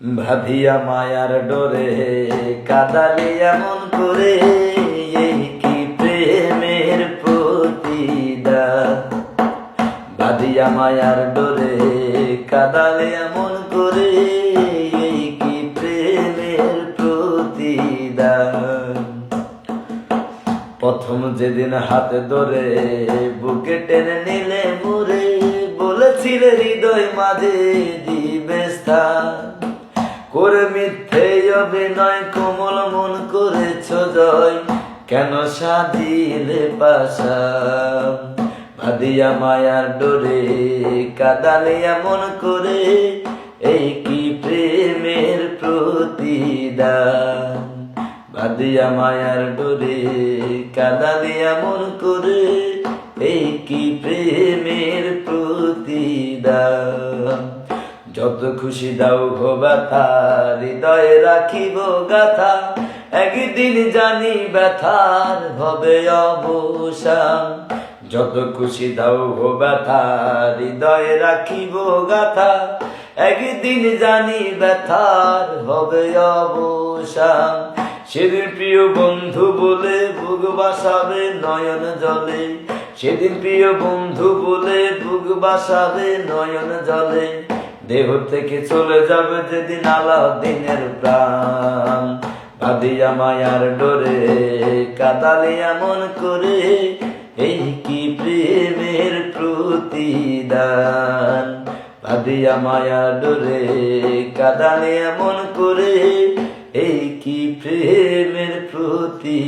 ভাবিয়া মায়ার ডোরে কাদালি এমন করে, এই কি প্রেমের প্রতিদান? বাদিয়া মায়ার ডোরে কাদালে এমন করে, এই কি প্রেমের প্রতিদান? প্রথম যেদিন হাতে ধরে, বুকে টেনে নিলে মুরে বলেছিলে হৃদয় মাঝে দিবে স্থান। করে মিথ্যে অভিনয় কোমল মন করেছ জয়। কেন সাদিলে পাশা? ভাদিয়া মায়ার ডোরে কাদালে এমন করে এই কি প্রেমের প্রতিদান? বাদিয়া মায়ার ডোরে কাদালে এমন করে এই কি প্রেমের প্রতিদান? যত খুশি দাও গো ব্যথা, হৃদয়ে রাখিব গাথা। একদিন জানি ব্যথার হবে অবসান। যত খুশি দাও গো ব্যথা, হৃদয়ে রাখিব গাথা। একদিন জানি ব্যথার হবে অবসান। সেদিন প্রিয় বন্ধু বলে বুক বাসাবে নয়ন জলে। সেদিন প্রিয় বন্ধু বলে বুক বাসাবে নয়ন জলে। দেহ থেকে চলে যাবে যেদিন আলাদিনের প্রাণ। ভাদিয়া মায়ার ডোরে কাদালে এমন করে, এই কি প্রেমের প্রতিদান? ভাদিয়া মায়া ডোরে কাদালে এমন করে, এই কি প্রেমের প্রতি